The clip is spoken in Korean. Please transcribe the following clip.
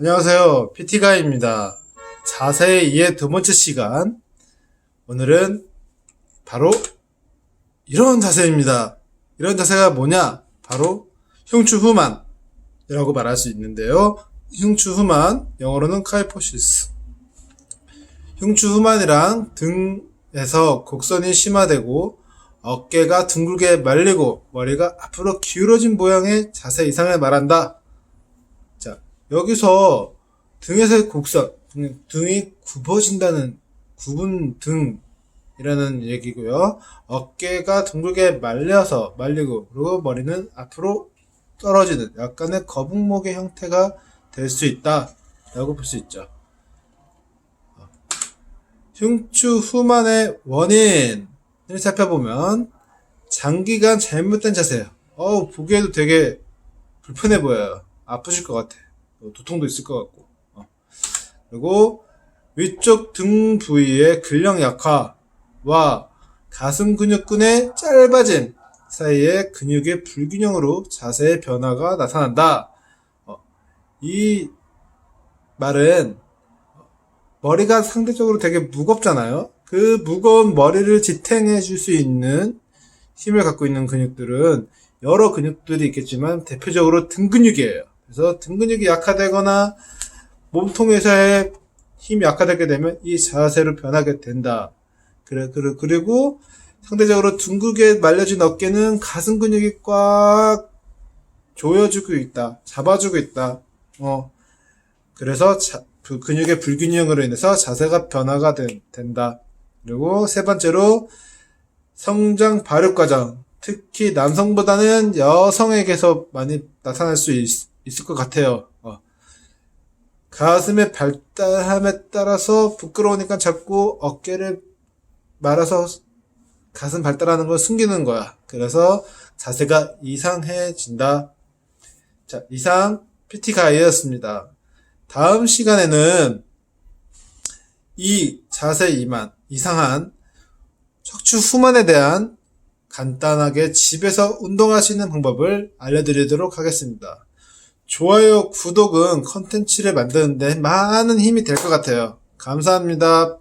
안녕하세요. PT가입니다. 자세 이해 두 번째 시간. 오늘은 바로 이런 자세입니다. 이런 자세가 뭐냐? 바로 흉추 후만이라고 말할 수 있는데요. 흉추 후만, 영어로는 카이포시스. 흉추 후만이랑 등에서 곡선이 심화되고 어깨가 둥글게 말리고 머리가 앞으로 기울어진 모양의 자세 이상을 말한다. 자, 여기서 등에서의 곡선, 등- 등이 굽어진다는 굽은 등이라는 얘기고요. 어깨가 둥글게 말려서 말리고 그리고 머리는 앞으로 떨어지는 약간의 거북목의 형태가 될 수 있다라고 볼 수 있죠. 흉추 후만의 원인을 살펴보면 장기간 잘못된 자세예요. 어우 보기에도 되게 불편해 보여요. 아프실 것 같아. 어, 도통도 있을 것 같고. 어. 그리고 위쪽 등 부위의 근력 약화와 가슴 근육근의 짧아짐 사이에 근육의 불균형으로 자세의 변화가 나타난다. 어, 이 말은 머리가 상대적으로 되게 무겁잖아요. 그 무거운 머리를 지탱해 줄 수 있는 힘을 갖고 있는 근육들은 여러 근육들이 있겠지만 대표적으로 등 근육이에요. 그래서 등 근육이 약화되거나 몸통에서의 힘이 약화되게 되면 이 자세로 변하게 된다. 그래, 그래, 그리고 상대적으로 둥글게 말려진 어깨는 가슴 근육이 꽉 조여주고 있다. 잡아주고 있다. 어. 그래서 자- 그 근육의 불균형으로 인해서 자세가 변화가 된, 된다. 그리고 세 번째로 성장 발육 과정. 특히 남성보다는 여성에게서 많이 나타날 수 있, 을 것 같아요. 어. 가슴의 발달함에 따라서 부끄러우니까 자꾸 어깨를 말아서 가슴 발달하는 걸 숨기는 거야. 그래서 자세가 이상해진다. 자, 이상 PT 가이였습니다. 다음 시간에는 이 자세 이만, 이상한 척추 후만에 대한 간단하게 집에서 운동할 수 있는 방법을 알려드리도록 하겠습니다. 좋아요, 구독은 컨텐츠를 만드는데 많은 힘이 될 것 같아요. 감사합니다.